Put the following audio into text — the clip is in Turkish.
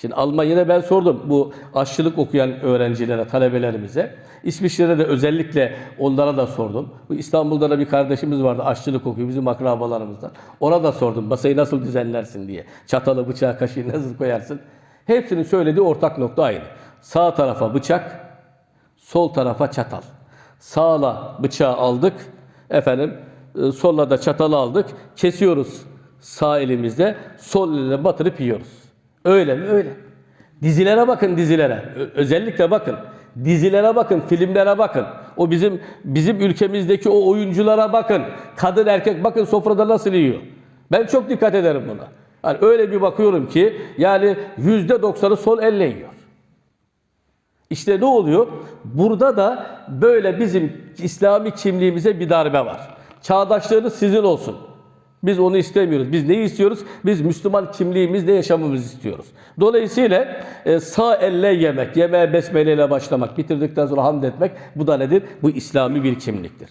Şimdi Almanya'da ben sordum bu aşçılık okuyan öğrencilere, talebelerimize. İsviçre'de de özellikle onlara da sordum. Bu İstanbul'da da bir kardeşimiz vardı aşçılık okuyor bizim akrabalarımızdan. Ona da sordum masayı nasıl düzenlersin diye. Çatalı, bıçağı, kaşığı nasıl koyarsın? Hepsinin söylediği ortak nokta aynı. Sağ tarafa bıçak, sol tarafa çatal. Sağla bıçağı aldık. Efendim e, solla da çatalı aldık. Kesiyoruz sağ elimizde. Sol eline batırıp yiyoruz. Öyle mi? Öyle. Dizilere bakın dizilere. Özellikle bakın. Dizilere bakın, filmlere bakın. O bizim bizim ülkemizdeki o oyunculara bakın. Kadın erkek bakın sofrada nasıl yiyor. Ben çok dikkat ederim buna. Yani öyle bir bakıyorum ki yani yüzde doksanı sol elle yiyor. İşte ne oluyor? Burada da böyle bizim İslami kimliğimize bir darbe var. Çağdaşlığınız sizin olsun. Biz onu istemiyoruz. Biz neyi istiyoruz? Biz Müslüman kimliğimizle yaşamamızı istiyoruz. Dolayısıyla e, sağ elle yemek, yemeğe besmeleyle başlamak, bitirdikten sonra hamd etmek bu da nedir? Bu İslami bir kimliktir.